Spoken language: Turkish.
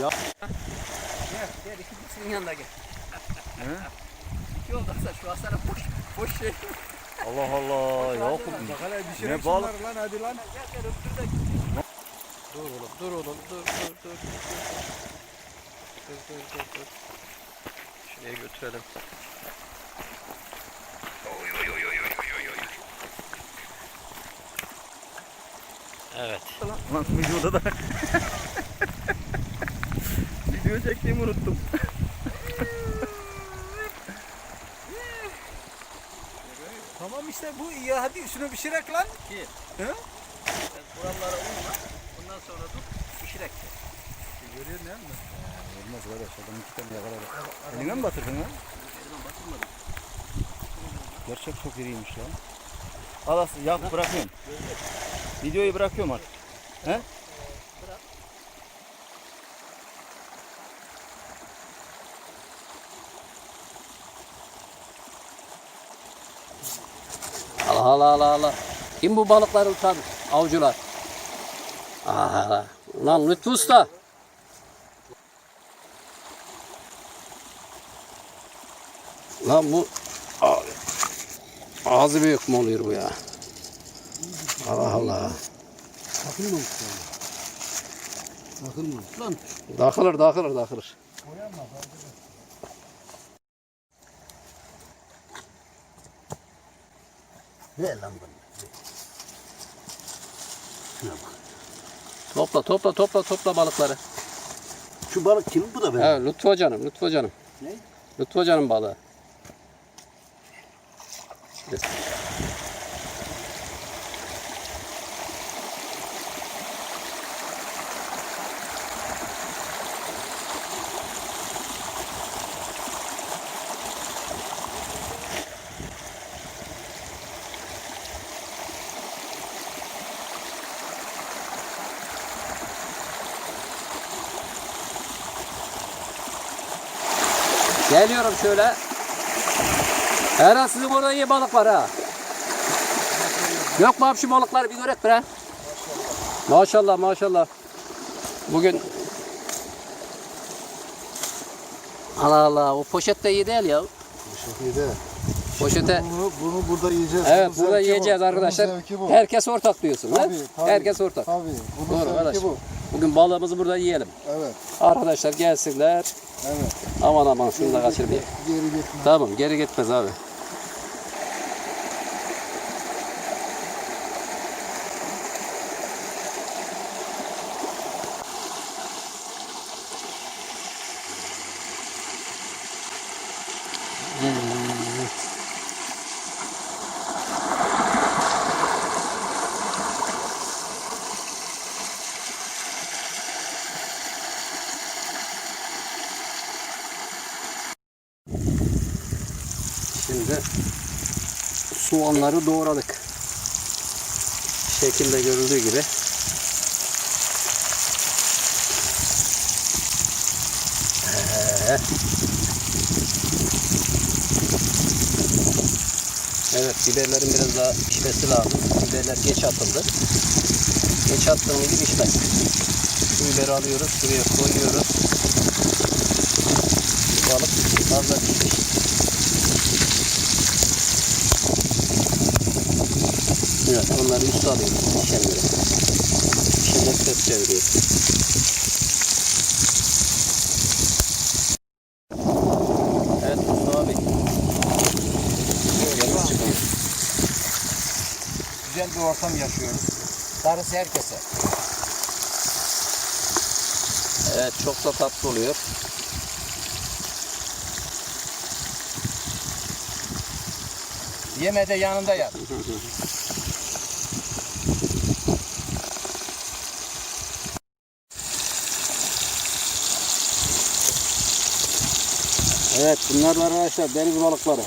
ya Gel, gel ikincisinin yanına gel. He? Yoldaysa şu asara boş, boş şey. Allah Allah ya Bak Bak hele bir Ne balık? lan hadi lan. Gel gel öptür de. Dur oğlum, dur oğlum, dur, dur, dur. Dur, dur, dur, dur. Şuraya götürelim. Evet. Lan videoda da Video çektiğimi unuttum. Tamam işte bu iyi hadi şunu pişirek lan. Ki. He? Kurallara uyma. Ondan sonra dur. Pişirek. Görüyor ne mi? Olmaz kardeş adam iki tane yakaladı. Eline mi batırdın lan? Elime batırmadım. Gerçek çok iriymiş lan. Al as yak bırakıyorum. Videoyu bırakıyorum artık. He? Allah Allah Allah Allah. Kim bu balıkları tutan? Avcılar. Aha. Lan Lütfü Usta. Lan bu ağzı büyük mü oluyor bu ya? Allah Allah. Takılmamış yani. Takılmamış lan. Dağılır dağılır dağılır. Ver lan bunu. Topla topla topla topla balıkları. Şu balık kimin bu da benim? Evet Lütfü Hoca'nın Lütfü Hoca'nın. Ne? Lütfü Hoca'nın balığı. Geliyorum şöyle. Herhalde sizin orada iyi balık var ha. Yok mu abi şu balıkları bir görek bre. Maşallah maşallah. Bugün Allah Allah o poşet de iyi değil ya. Bu şekilde. Poşete Bunu, bunu burada yiyeceğiz. evet Bunun burada yiyeceğiz bu. arkadaşlar. Herkes ortak diyorsun? Tabii, tabii. Herkes ortak. Tabii. Bunun Doğru zevki arkadaş. bu. Bugün balığımızı burada yiyelim. Evet. Arkadaşlar gelsinler. Evet. Aman aman şunu da kaçırmayayım. Geri gitme. Tamam geri gitmez abi. Şimdi soğanları doğradık. Şekilde görüldüğü gibi. Evet biberlerin biraz daha pişmesi lazım. Biberler geç atıldı. Geç attığım gibi pişmez. Biberi alıyoruz, şuraya koyuyoruz. Balık fazla pişmiş. Evet, onları üstü alıyoruz pişenleri. Pişenleri ters çeviriyoruz. Evet Mustafa abi. Yerimiz çıkıyor. Güzel bir ortam yaşıyoruz. Darısı herkese. Evet çok da tatlı oluyor. Yeme de yanında yat. Evet bunlar da arkadaşlar deniz balıkları.